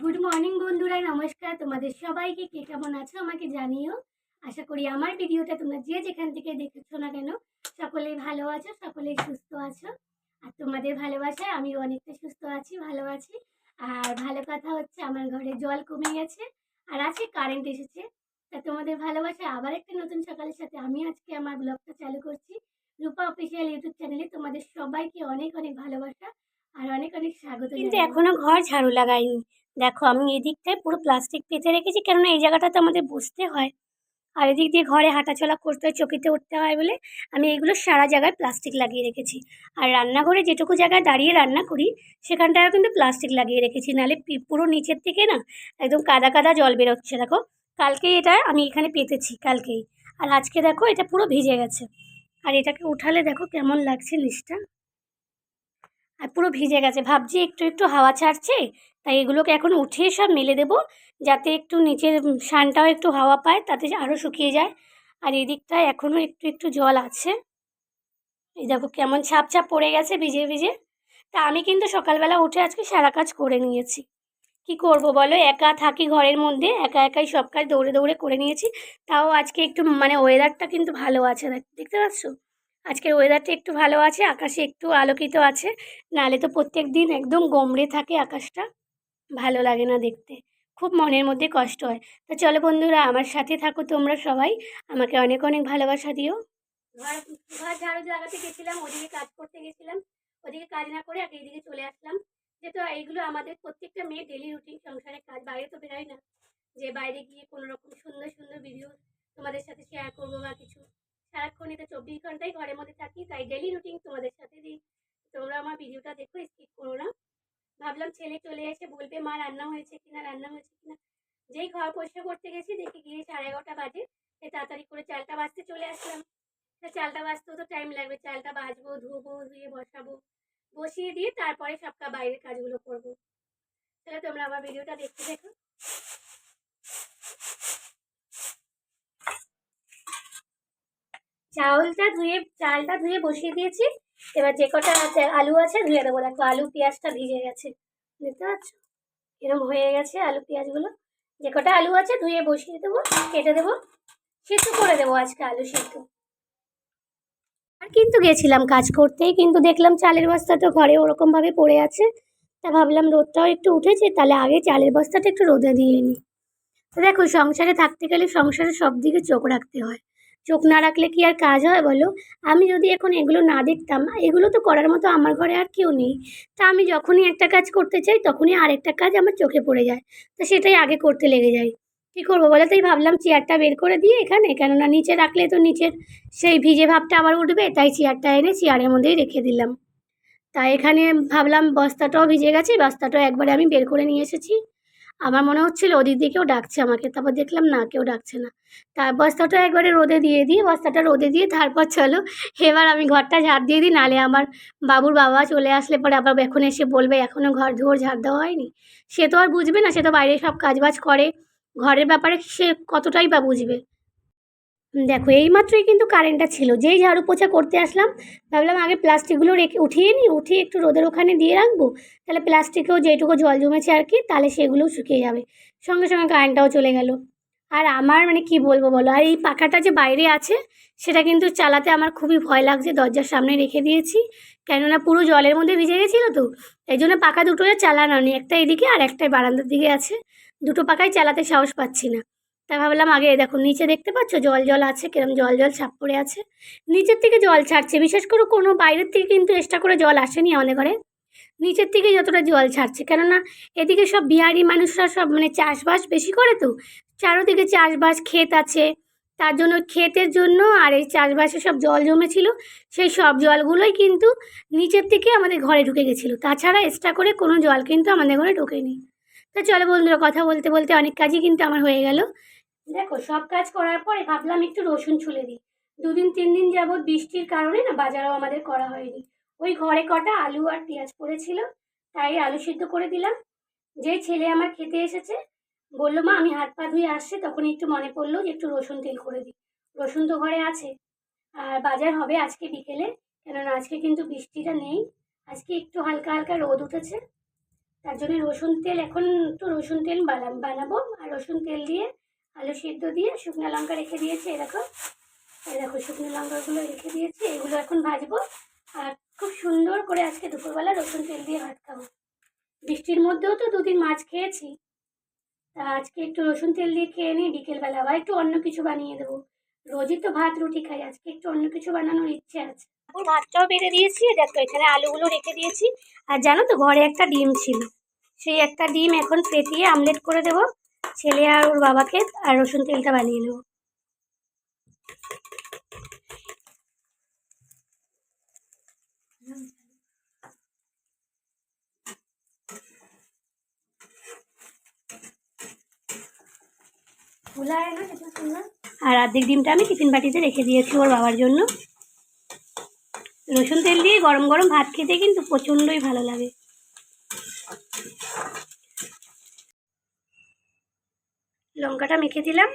Good morning বন্ধুরা নমস্কার। তোমাদের সবাইকে কে কেমন আছো আমাকে জানিও। আশা করি আমার ভিডিওটা তোমরা যে যেখান থেকে দেখেছ না কেন সকলেই ভালো আছো সকলেই সুস্থ আছো। আর তোমাদের ভালোবাসায় আমি অনেকটা সুস্থ আছি ভালো আছি। আর ভালো কথা হচ্ছে আমার ঘরে জল কমে গেছে আর আছে কারেন্ট এসেছে। তা তোমাদের ভালোবাসায় আবার একটা নতুন সকালের সাথে আমি আজকে আমার ব্লগটা চালু করছি। রূপা অফিসিয়াল ইউটিউব চ্যানেলে তোমাদের সবাইকে অনেক অনেক ভালোবাসা আর অনেক অনেক স্বাগত কিন্তু এখনও ঘর ঝাড়ু লাগাইনি। দেখো, আমি এদিকটায় পুরো প্লাস্টিক পেতে রেখেছি, কেননা এই জায়গাটাতে আমাদের বসতে হয়। আর এদিক দিয়ে ঘরে হাঁটাচলা করতে হয়, চকিতে উঠতে হয় বলে আমি এগুলো সারা জায়গায় প্লাস্টিক লাগিয়ে রেখেছি। আর রান্নাঘরে যেটুকু জায়গায় দাঁড়িয়ে রান্না করি, সেখানটায়ও কিন্তু প্লাস্টিক লাগিয়ে রেখেছি। নাহলে পুরো নিচের থেকে না একদম কাদা কাদা জল বেরোচ্ছে, দেখো। কালকেই এটা আমি এখানে পেতেছি, কালকেই। আর আজকে দেখো, এটা পুরো ভিজে গেছে। আর এটাকে উঠালে দেখো কেমন লাগছে, নিচটা। আর পুরো ভিজে গেছে। ভাবছি একটু একটু হাওয়া ছাড়ছে তাই এগুলোকে এখন উঠিয়ে সব মেলে দেবো, যাতে একটু নিচের শানটাও একটু হাওয়া পায়, তাতে আরও শুকিয়ে যায়। আর এদিকটায় এখনও একটু একটু জল আছে। এই দেখো কেমন ছাপ ছাপ পড়ে গেছে, ভিজে ভিজে। তা আমি কিন্তু সকালবেলা উঠে আজকে সারা কাজ করে নিয়েছি। কি করব বলো? একা থাকি ঘরের মধ্যে, একা একাই সব কাজ দৌড়ে দৌড়ে করে নিয়েছি। তাও আজকে একটু মানে ওয়েদারটা কিন্তু ভালো আছে দেখ- দেখতে পাচ্ছ? আজকের ওয়েদারটা একটু ভালো আছে, আকাশে একটু আলোকিত আছে। নাহলে তো প্রত্যেক দিন একদম গমড়ে থাকে আকাশটা। ভালো লাগে না দেখতে। খুব মনের মধ্যে কষ্ট হয়। তো চলো বন্ধুরা, আমার সাথে থাকো তোমরা সবাই। আমাকে অনেক অনেক ভালোবাসা দিও। ঘর ঘর ঝাড়ু লাগাতে গেছিলাম, ওদিকে কাজ করতে গেছিলাম। ওদিকে কাজ না করে আগে এইদিকে চলে আসলাম। যেহেতু এইগুলো আমাদের প্রত্যেকটা মেয়ে ডেলি রুটিন সংসারের কাজ, বাইরে তো বেরোয় না। যে বাইরে গিয়ে কোনো রকম সুন্দর সুন্দর ভিডিও তোমাদের সাথে শেয়ার করব বা কিছু। সারাক্ষণ এটা চব্বিশ ঘন্টাই ঘরের মধ্যে থাকি, তাই ডেলি রুটিন তোমাদের সাথে দিই। তোমরা আমার ভিডিওটা দেখো স্কিপ করো না। ভাবলাম ছেলে চলে এসে বলবে মা রান্না হয়েছে কিনা, রান্না হয়েছে কিনা। যেই ঘর পরিষ্কার করতে গেছি, দেখি গিয়ে সাড়ে এগারোটা বাজে। তাই তাড়াতাড়ি করে চালটা বাজতে চলে আসলাম। চালটা বাজতেও তো টাইম লাগবে। চালটা বাজবো, ধুবো, ধুয়ে বসাবো, বসিয়ে দিয়ে তারপরে সব কা- বাইরের কাজগুলো করব। তাহলে তোমরা আমার ভিডিওটা দেখতে দেখো। চাউলটা ধুয়ে, চালটা ধুয়ে বসিয়ে দিয়েছি। এবার যে কটা আছে, আলু আছে, ধুয়ে দেবো। দেখো, আলু, পেঁয়াজটা ভিজে গেছে। দেখতে পাচ্ছ? এরকম হয়ে গেছে আলু, পেঁয়াজগুলো। যে কটা আলু আছে, ধুয়ে বসিয়ে দেবো, কেটে দেবো, সিদ্ধ করে দেবো আজকে আলু সিদ্ধ। আর কিন্তু গেছিলাম কাজ করতেই, কিন্তু দেখলাম চালের বস্তাটা ঘরে ওরকমভাবে পড়ে আছে। তা ভাবলাম রোদটাও একটু উঠেছে, তাহলে আগে চালের বস্তাটা একটু রোদে দিয়ে নিই তো দেখো, সংসারে থাকতে গেলে সংসারে সব দিকে চোখ রাখতে হয়। চোখ না রাখলে কি আর কাজ হয় বলো? আমি যদি এখন এগুলো না দেখতাম, এগুলো তো করার মতো আমার ঘরে আর কেউ নেই। তা আমি যখনই একটা কাজ করতে চাই, তখনই আরেকটা কাজ আমার চোখে পড়ে যায়। তো সেটাই আগে করতে লেগে যায়। কী করব বলো তাই ভাবলাম চেয়ারটা বের করে দিয়ে এখানে, কেননা নিচে রাখলে তো নিচের সেই ভিজে ভাবটা আবার উঠবে, তাই চেয়ারটা এনে চেয়ারের মধ্যেই রেখে দিলাম। তাই এখানে ভাবলাম বস্তাটাও ভিজে গেছে বস্তাটাও একবারে আমি বের করে নিয়ে এসেছি। আমার মনে হচ্ছিল ওদিক দিয়ে কেউ ডাকছে আমাকে। তারপর দেখলাম, না, কেউ ডাকছে না। তার বস্তাটা একবারে রোদে দিয়ে দিই, বস্তাটা রোদে দিয়ে তারপর চলো। এবার আমি ঘরটা ঝাড় দিয়ে দিই, নালে আমার বাবুর বাবা চলে আসলে পরে আবার এখন এসে বলবে এখনও ঘর ধোর ঝাড় দেওয়া হয়নি? সে তো আর বুঝবে না, সে তো বাইরে সব কাজবাজ করে। ঘরের ব্যাপারে সে কতটাই বা বুঝবে? দেখো, এইমাত্রই কিন্তু কারেন্টটা ছিল। যেই ঝাড়ু পোছা করতে আসলাম, ভাবলাম আগে প্লাস্টিকগুলো রেখে উঠিয়ে নিই উঠিয়ে একটু রোদের ওখানে দিয়ে রাখব। তাহলে প্লাস্টিকেও যেটুকু জল জমেছে আর কি, তাহলে সেগুলোও শুকিয়ে যাবে। সঙ্গে সঙ্গে কারেন্টটাও চলে গেল। আর আমার মানে কি বলব বলো, আর এই পাখাটা যে বাইরে আছে, সেটা কিন্তু চালাতে আমার খুবই ভয় লাগছে, দরজার সামনে রেখে দিয়েছি। কেননা পুরো জলের মধ্যে ভিজে গেছিল তো, এই জন্য পাখা দুটো চালানো নেই একটা এদিকে আর একটা বারান্দার দিকে আছে। দুটো পাখাই চালাতে সাহস পাচ্ছি না। তাই ভাবলাম আগে দেখো নিচে দেখতে পাচ্ছ? জল জল আছে, কিরম জল জল ছাপ পড়ে আছে। নিচের থেকে জল ছাড়ছে, বিশেষ করে কোনো বাইরের থেকে কিন্তু এক্সট্রা করে জল আসেনি আমাদের ঘরে। নিচের থেকে যতটা জল ছাড়ছে, কেননা এদিকে সব বিহারি মানুষরা সব মানে চাষবাস বেশি করে তো। চারোদিকে চাষবাস, ক্ষেত আছে। তার জন্য ক্ষেতের জন্য আর এই চাষবাসে সব জল জমেছিল, সেই সব জলগুলোই কিন্তু নিচের থেকে আমাদের ঘরে ঢুকে গেছিল। তাছাড়া এক্সট্রা করে কোনো জল কিন্তু আমাদের ঘরে ঢোকেনি। তো চলো বন্ধুরা, কথা বলতে বলতে অনেক কাজই কিন্তু আমার হয়ে গেল। দেখো, সব কাজ করার পরে ভাবলাম একটু রসুন ছুলে দিই। দুদিন, তিন দিন যাবৎ বৃষ্টির কারণে না বাজারও আমাদের করা হয়নি। ওই ঘরে কটা আলু আর পেঁয়াজ পড়েছিল, তাই আলু সিদ্ধ করে দিলাম। যে ছেলে আমার খেতে এসেছে, বলল, মা, আমি হাত পা ধুয়ে আসছি। তখন একটু মনে পড়ল যে একটু রসুন তেল করে দিই। রসুন তো ঘরে আছে। আর বাজার হবে আজকে বিকেলে, কেননা আজকে কিন্তু বৃষ্টিটা নেই। আজকে একটু হালকা হালকা রোদ উঠেছে। তার জন্য রসুন তেল, এখন একটু রসুন তেল বানাবো। আর রসুন তেল দিয়ে আলু সিদ্ধ দিয়ে শুকনো লঙ্কা রেখে দিয়েছি এরকম দেখো। শুকনো লঙ্কাগুলো রেখে দিয়েছি। এগুলো এখন ভাজবো। আর খুব সুন্দর করে আজকে দুপুরবেলা রসুন তেল দিয়ে ভাত খাব। বৃষ্টির মধ্যেও তো দুদিন মাছ খেয়েছি। তা আজকে একটু রসুন তেল দিয়ে খেয়ে নিই, বিকেলবেলা আবার একটু অন্য কিছু বানিয়ে দেবো। রোজই তো ভাত, রুটি খাই, আজকে একটু অন্য কিছু বানানোর ইচ্ছে আছে। তারপর ভাতটাও বেড়ে দিয়েছি দেখো, এখানে আলুগুলো রেখে দিয়েছি। আর জানো তো, ঘরে একটা ডিম ছিল। সেই একটা ডিম এখন ফেটিয়ে আমলেট করে দেবো। ছেলে আর ওর বাবাকে আর রসুন তেলটা বানিয়ে নেব। আর অর্ধেক ডিমটা আমি টিফিন বাটিতে রেখে দিয়েছি ওর বাবার জন্য। রসুন তেল দিয়ে গরম গরম ভাত খেতে কিন্তু প্রচণ্ডই ভালো লাগে। লঙ্কাটা মেখে দিলাম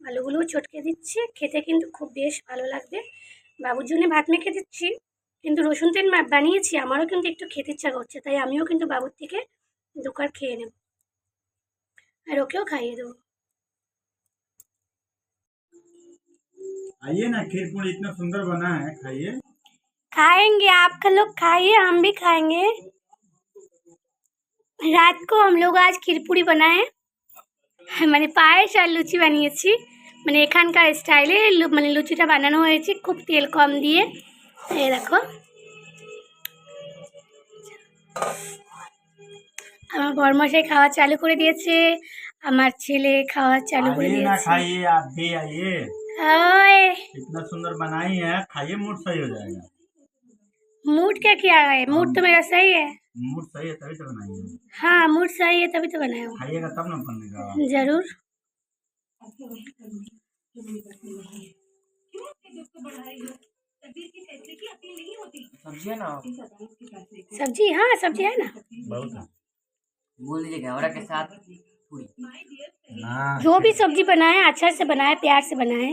আলুগুলোও চটকে দিচ্ছি খেতে কিন্তু খুব বেশ ভালো লাগবে বাবুর জন্য ভাত মেখে দিচ্ছি কিন্তু রসুন তেল মা- বানিয়েছি আমারও কিন্তু একটু খেতে ইচ্ছা করছে তাই আমিও কিন্তু বাবুর থেকে দোকান খেয়ে নেব আর ওকেও খাইয়ে দেবো आइए ना खीर पूरी इतना सुंदर बना है खाइए खाएंगे आप लोग खाइए हम भी खाएंगे রাত को हम लोग आज ক্ষীরপুরি বানায় মানে পায়েস আর লুচি বানিয়েছি মানে এখানকার স্টাইলে লু- মানে লুচিটা বানানো হয়েছে খুব তেল কম দিয়ে এই দেখো আমার বরমশাই খাওয়া চালু করে দিয়েছে আমার ছেলে খাওয়া চালু করে आइए ना দিয়েছে खाइए आप भी आइए ओए इतना सुंदर बनाई है खाइए मूड सही हो जाएगा मूड क्या किया है मूड तो मेरा सही है मूड सही है तभी तो बनाई है हाँ मूड सही है तभी तो बनाया हूँ। खाइएगा तब ना बनेगा ज़रूर। सब्ज़ी है ना। सब्ज़ी हाँ सब्ज़ी है ना। बहुत बोल दीजिए घेवड़ा के साथ जो भी सब्ज़ी बनाए अच्छा से बनाए प्यार से बनाए